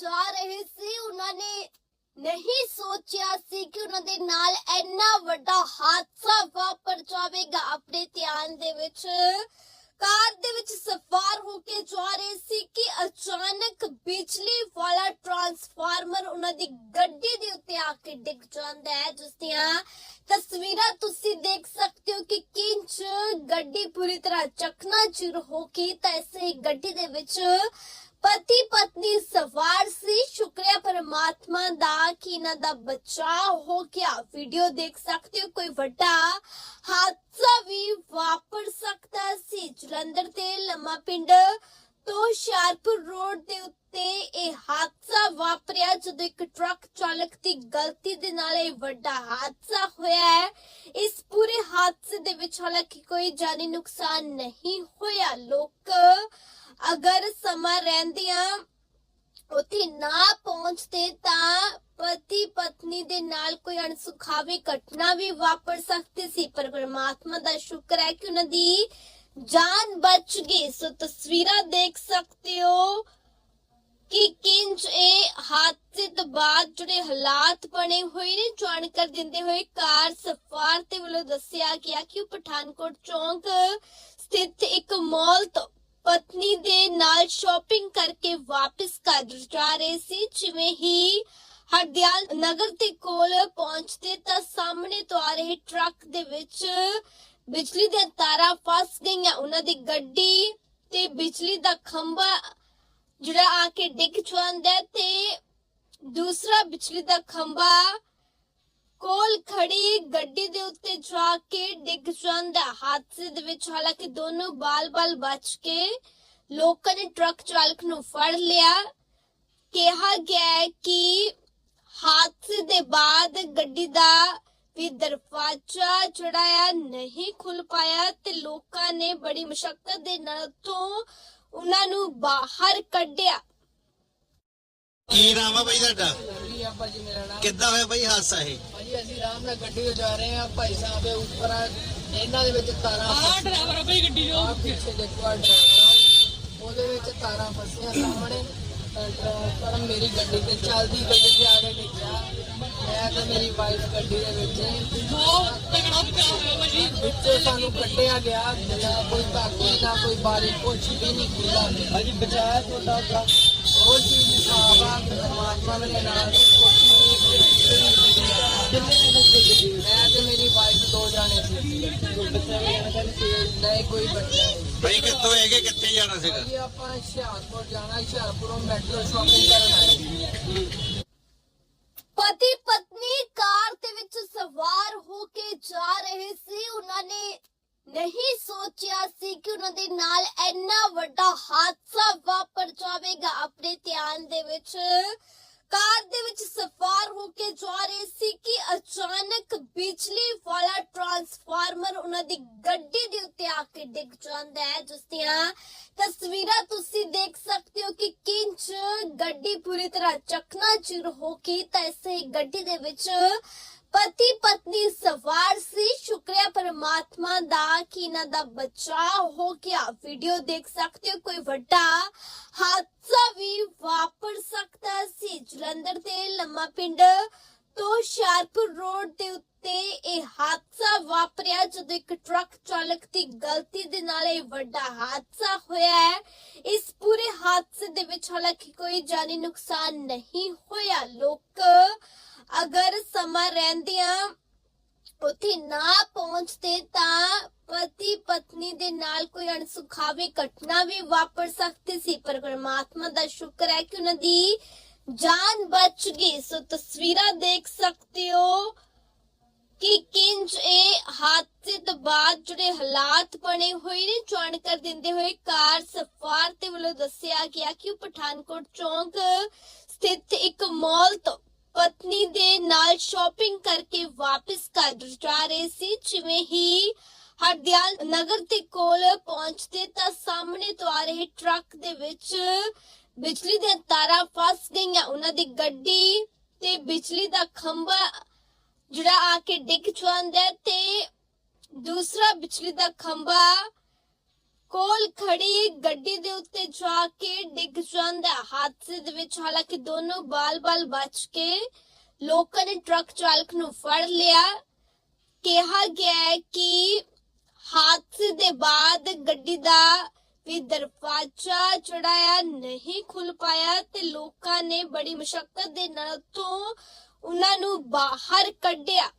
ਜਾ ਰਹੇ ਸੀ, ਉਹਨਾਂ ਨੇ ਨਹੀਂ ਸੋਚਿਆ ਸੀ ਕਿ ਉਹਨਾਂ ਦੇ ਨਾਲ ਇੰਨਾ ਵੱਡਾ ਹਾਦਸਾ ਵਾਪਰ ਜਾਵੇਗਾ। ਆਪਣੇ ਧਿਆਨ ਦੇ ਵਿੱਚ, ਕਾਰ ਦੇ ਵਿੱਚ ਸਵਾਰ ਹੋ ਕੇ ਜਾ ਰਹੇ ਸੀ ਕਿ ਅਚਾਨਕ ਬਿਜਲੀ ਵਾਲਾ ਟਰਾਂਸਫਾਰਮਰ ਉਹਨਾਂ ਦੀ ਗੱਡੀ ਦੇ ਉੱਤੇ ਆ ਕੇ ਡਿੱਗ ਜਾਂਦਾ ਹੈ, ਜਿਸ ਦੀਆਂ ਤਸਵੀਰਾਂ ਤੁਸੀਂ ਦੇਖ ਸਕਦੇ ਹੋ ਕਿ ਕਿੰਚ ਗੱਡੀ ਪੂਰੀ ਤਰ੍ਹਾਂ ਚਕਨਾਚੂਰ ਹੋ ਗਈ ਤਾਂ ਇਸੇ ਗੱਡੀ ਦੇ ਵਿੱਚ ਪਤੀ ਪਤਨੀ ਸਵਾਰ ਸੀ। ਸ਼ੁਕਰੀਆ ਪਰਮਾਤਮਾ ਦਾ ਕਿ ਇਹਨਾਂ ਦਾ ਬਚਾਅ ਹੋ ਗਿਆ। ਵੀਡੀਓ ਦੇਖ ਸਕਦੇ ਹੋ, ਕੋਈ ਵੱਡਾ ਹਾਦਸਾ ਵੀ ਵਾਪਰ ਸਕਦਾ ਸੀ। ਜਲੰਧਰ ਤੇ ਲੰਮਾ ਪਿੰਡ ਤੋਂ ਹੁਸ਼ਿਆਰਪੁਰ ਰੋਡ ਦੇ ਉੱਤੇ ਇਹ ਹਾਦਸਾ ਵਾਪਰਿਆ। ਜਦੋਂ ਇੱਕ ਟਰੱਕ ਚਾਲਕ ਦੀ ਗਲਤੀ ਦੇ ਨਾਲ ਇਹ ਵੱਡਾ ਹਾਦਸਾ ਹੋਇਆ ਹੈ, ਇਸ ਪੂਰੇ ਹਾਦਸੇ ਦੇ ਵਿੱਚ ਹਾਲਾਂਕਿ ਕੋਈ ਜਾਨੀ ਨੁਕਸਾਨ ਨਹੀਂ ਹੋਇਆ। ਲੋਕ ਅਗਰ ਸਮਾਂ ਰਹਿੰਦਿਆਂ ਉੱਥੇ ਨਾ ਪਹੁੰਚਦੇ ਤਾਂ ਪਤੀ ਪਤਨੀ ਦੇ ਨਾਲ ਕੋਈ ਅਣਸੁਖਾਵੀ ਘਟਨਾ ਵੀ ਵਾਪਰ ਸਕਦੀ ਸੀ। ਪਰ ਪਰਮਾਤਮਾ ਦਾ ਸ਼ੁਕਰ ਹੈ ਕਿ ਉਹਨਾਂ ਦੀ ਜਾਨ ਬਚ ਗਈ। ਸੋ ਤਸਵੀਰਾਂ ਦੇਖ ਸਕਦੇ ਹੋ ਕਿ ਕਿੰਜ ਇਹ ਹਾਦਸੇ ਤੋਂ ਬਾਅਦ ਜਿਹੜੇ ਹਾਲਾਤ ਬਣੇ ਹੋਏ ਨੇ, ਜਾਣਕਾਰੀ ਦਿੰਦੇ ਹੋਏ ਕਾਰ ਸਫਾਰ ਤੇ ਵੱਲੋਂ ਦੱਸਿਆ ਗਿਆ ਕਿ ਉਹ ਪਠਾਨਕੋਟ ਚੌਂਕ ਸਥਿਤ ਇੱਕ ਮਾਲ ਤੋਂ ਪਤਨੀ ਦੇ ਨਾਲ ਸ਼ਾਪਿੰਗ ਕਰਕੇ ਵਾਪਸ ਘਰ ਜਾ ਰਹੇ ਸੀ। ਜਿਵੇਂ ਹੀ ਹਰਦਿਆਲ ਨਗਰ ਦੇ ਕੋਲ ਪਹੁੰਚਦੇ ਤਾਂ ਸਾਹਮਣੇ ਤੋਂ ਆ ਰਹੇ ਟਰੱਕ ਦੇ ਵਿੱਚ ਬਿਜਲੀ ਦੀਆਂ ਤਾਰਾਂ ਫਸ ਗਈਆਂ। ਉਹਨਾਂ ਦੀ ਗੱਡੀ ਤੇ ਬਿਜਲੀ ਦਾ ਖੰਭਾ ਜਿਹੜਾ ਆ ਕੇ ਡਿੱਗ ਜਾਂਦਾ ਤੇ ਦੂਸਰਾ ਬਿਜਲੀ ਦਾ ਖੰਭਾ ਕੋਲ ਖੜੀ ਗੱਡੀ ਦੇ ਉੱਤੇ ਜਾ ਕੇ ਡਿੱਗ ਜਾਂਦਾ ਹਾਦਸੇ ਦੇ ਵਿੱਚ ਹਾਲਾਂਕਿ ਦੋਨੋਂ ਬਾਲ-ਬਾਲ ਬਚ ਕੇ ਲੋਕਾਂ ਨੇ ਟਰੱਕ ਚਾਲਕ ਨੂੰ ਫੜ ਲਿਆ। ਕਿਹਾ ਗਿਆ ਕਿ ਹਾਦਸੇ ਦੇ ਬਾਅਦ ਗੱਡੀ ਦਾ ਵੀ ਦਰਵਾਜ਼ਾ ਜਿਹੜਾ ਆ ਨਹੀਂ ਖੁੱਲ ਪਾਇਆ ਤੇ ਲੋਕਾਂ ਨੇ ਬੜੀ ਮੁਸ਼ਕਲ ਦੇ ਨਾਲ ਤੋਂ ਉਹਨਾਂ ਨੂੰ ਬਾਹਰ ਕੱਢਿਆ। ਕੀ ਨਾਮ ਆ ਬਾਈ ਤੁਹਾਡਾ? ਜੀ ਮੇਰਾ ਨਾਮ ਕਿੱਦਾਂ ਹੋਇਆ ਬਾਈ ਹਾਦਸਾ ਇਹ? ਭਾਜੀ ਅਸੀਂ ਆਰਾਮ ਨਾਲ ਗੱਡੀ ਤੋਂ ਜਾ ਰਹੇ ਹਾਂ ਭਾਈ ਸਾਹਿਬ ਦੇ ਉੱਪਰ ਆ, ਇਹਨਾਂ ਦੇ ਵਿੱਚ ਤਾਰਾਂ ਆ ਡਰਾਈਵਰ ਭਾਈ ਗੱਡੀ ਜੋ। ਪਿੱਛੇ ਦੇਖੋ ਆ। ਡਰਾਈਵਰ ਉਹਦੇ ਵਿੱਚ ਤਾਰਾਂ ਫਸੀਆਂ ਸਾਹਮਣੇ। ਪਰ ਮੇਰੀ ਗੱਡੀ ਤੇ ਚੱਲਦੀ ਗੱਡੀ ਤੇ ਆ ਕੇ ਡਿੱਗਿਆ ਮੈਂ ਤੇ ਮੇਰੀ ਵਾਈਫ ਗੱਡੀ ਦੇ ਵਿੱਚ। ਬਹੁਤ ਤਗੜਾ ਬਚਾਅ ਹੋਇਆ ਭਾਜੀ। ਵਿੱਚੋਂ ਸਾਨੂੰ ਕੱਢਿਆ ਗਿਆ। ਨਾ ਕੋਈ ਧਾਗੇ ਨਾ ਕੋਈ ਬਾਰੀ ਕੁਛ ਵੀ ਨਹੀਂ ਖੁੱਲਾ ਭਾਜੀ ਬਚਾਇਆ ਤੁਹਾਡਾ ਉਹ ਚੀਜ਼ ਸਾਫ਼ ਆ ਪਰਮਾਤਮਾ ਦੇ ਨਾਲ ਮੈਂ ਤੇ ਮੇਰੀ ਵਾਈਫ ਦੋ ਜਾਣੇ ਸੀ। ਬੱਚਾ ਵੀ ਨਹੀਂ ਕੋਈ ਬੱਚਾ ਬਾਈ ਕਿੱਥੋਂ ਹੈਗੇ ਕਿੱਥੇ ਜਾਣਾ ਸੀਗਾ? ਜੀ ਆਪਾਂ ਹੁਸ਼ਿਆਰਪੁਰ ਜਾਣਾ ਹੁਸ਼ਿਆਰਪੁਰੋਂ ਮੈਟਰੋ ਸ਼ਾਪਿੰਗ ਕਰਨ ਆਏ ਪਤੀ ਪਤਨੀ ਕਾਰ ਦੇ ਵਿੱਚ ਸਵਾਰ ਹੋ ਕੇ ਜਾ ਰਹੇ ਸੀ। ਉਹਨਾਂ ਨੇ ਨਹੀਂ ਸੋਚਿਆ ਸੀ ਕਿ ਉਹਨਾਂ ਦੇ ਨਾਲ ਇੰਨਾ ਵੱਡਾ ਹਾਦਸਾ ਵਾਪਰ ਜਾਵੇਗਾ ਆਪਣੇ ਧਿਆਨ ਦੇ ਵਿੱਚ। ਕਾਰ ਦੇ ਵਿੱਚ ਸਵਾਰ ਹੋ ਕੇ ਜਾ ਰਹੇ ਸੀ ਕਿ ਅਚਾਨਕ ਬਿਜਲੀ ਵਾਲਾ ਟਰਾਂਸਫਾਰਮਰ ਉਹਨਾਂ ਦੀ ਗੱਡੀ ਦੇ ਉੱਤੇ ਆ ਕੇ ਡਿੱਗ ਜਾਂਦਾ ਹੈ। ਜਿਸ ਦੀਆਂ ਤਸਵੀਰਾਂ ਤੁਸੀਂ ਦੇਖ ਸਕਦੇ ਹੋ ਕਿ ਕਿੰਚ ਗੱਡੀ ਪੂਰੀ ਤਰ੍ਹਾਂ ਚਕਨਾਚੂਰ ਹੋ ਗਈ ਤਾਂ ਇਸੇ ਗੱਡੀ ਦੇ ਵਿੱਚ ਪਤੀ ਪਤਨੀ ਸਵਾਰ ਸੀ। ਸ਼ੁਕਰੀਆ ਪਰਮਾਤਮਾ ਦਾ ਕਿ ਇਹਨਾਂ ਦਾ ਬਚਾ ਹੋ ਗਿਆ। ਵੀਡੀਓ ਦੇਖ ਸਕਦੇ ਹੋ, ਕੋਈ ਵੱਡਾ ਹਾਦਸਾ ਵੀ ਵਾਪਰ ਸਕਦਾ ਸੀ। ਜਲੰਧਰ ਦੇ ਲੰਮਾ ਪਿੰਡ ਤੋਂ ਹੁਸ਼ਿਆਰਪੁਰ ਰੋਡ ਦੇ ਉੱਤੇ ਇਹ ਹਾਦਸਾ ਵਾਪਰਿਆ ਜਦੋਂ ਇੱਕ ਟਰੱਕ ਚਾਲਕ ਦੀ ਗਲਤੀ ਦੇ ਨਾਲ ਇਹ ਵੱਡਾ ਹਾਦਸਾ ਹੋਇਆ ਹੈ। ਇਸ ਪੂਰੇ ਹਾਦਸੇ ਦੇ ਵਿੱਚ ਹਾਲਾਂਕਿ ਕੋਈ ਜਾਨੀ ਨੁਕਸਾਨ ਨਹੀਂ ਹੋਇਆ। ਲੋਕ ਅਗਰ ਸਮਾਂ ਰਹਿੰਦਿਆਂ ਉੱਥੇ ਨਾ ਪਹੁੰਚਦੇ ਤਾਂ ਪਤੀ ਪਤਨੀ ਦੇ ਨਾਲ ਕੋਈ ਅਣਸੁਖਾਵੀ ਘਟਨਾ ਵੀ ਵਾਪਰ ਸਕਦੀ ਸੀ। ਪਰ ਪਰਮਾਤਮਾ ਦਾ ਸ਼ੁਕਰ ਹੈ ਕਿ ਉਹਨਾਂ ਦੀ ਜਾਨ ਬਚ ਗਈ। ਸੋ ਤਸਵੀਰਾਂ ਦੇਖ ਸਕਦੇ ਹੋ। ਕਿ ਕਿੰਜ ਇਹ ਹਾਦਸੇ ਤੋਂ ਬਾਅਦ ਜਿਹੜੇ ਹਾਲਾਤ ਬਣੇ ਹੋਏ ਨੇ ਜਾਣਕਾਰੀ ਦਿੰਦੇ ਹੋਏ ਕਾਰ ਸਫਾਰ ਤੇ ਵੱਲੋਂ ਦੱਸਿਆ ਗਿਆ ਕਿ ਉਹ ਪਠਾਨਕੋਟ ਚੌਂਕ ਸਥਿਤ ਇੱਕ ਮਾਲ ਤੋਂ ਪਤਨੀ ਦੇ ਨਾਲ ਸ਼ਾਪਿੰਗ ਕਰਕੇ ਵਾਪਸ ਘਰ ਜਾ ਰਹੇ ਸੀ। ਜਿਵੇਂ ਹੀ ਹਰਦਿਆਲ ਨਗਰ ਦੇ ਕੋਲ ਪਹੁੰਚਦੇ ਤਾਂ ਸਾਹਮਣੇ ਤੋਂ ਆ ਰਹੇ ਟਰੱਕ ਦੇ ਵਿੱਚ ਬਿਜਲੀ ਦੀਆਂ ਤਾਰਾਂ ਫਸ ਗਈਆਂ। ਉਹਨਾਂ ਦੀ ਗੱਡੀ ਤੇ ਬਿਜਲੀ ਦਾ ਖੰਭਾ ਜਿਹੜਾ ਆ ਕੇ ਡਿੱਗ ਜਾਂਦਾ ਤੇ ਦੂਸਰਾ ਬਿਜਲੀ ਦਾ ਖੰਭਾ ਕੋਲ ਖੜੀ ਗੱਡੀ ਦੇ ਉੱਤੇ ਜਾ ਕੇ ਡਿੱਗ ਜਾਂਦਾ ਹਾਦਸੇ ਦੇ ਵਿੱਚ ਹਾਲਾਂਕਿ ਦੋਨੋਂ ਬਾਲ-ਬਾਲ ਬਚ ਕੇ ਲੋਕਾਂ ਨੇ ਟਰੱਕ ਚਾਲਕ ਨੂੰ ਫੜ ਲਿਆ। ਕਿਹਾ ਗਿਆ ਕਿ ਹਾਦਸੇ ਦੇ ਬਾਅਦ ਗੱਡੀ ਦਾ ਵੀ ਦਰਵਾਜ਼ਾ ਚੜਾਇਆ ਨਹੀਂ ਖੁੱਲ ਪਾਇਆ ਤੇ ਲੋਕਾਂ ਨੇ ਬੜੀ ਮੁਸ਼ਕਲ ਦੇ ਨਾਲ ਤੋਂ ਉਹਨਾਂ ਨੂੰ ਬਾਹਰ ਕੱਢਿਆ।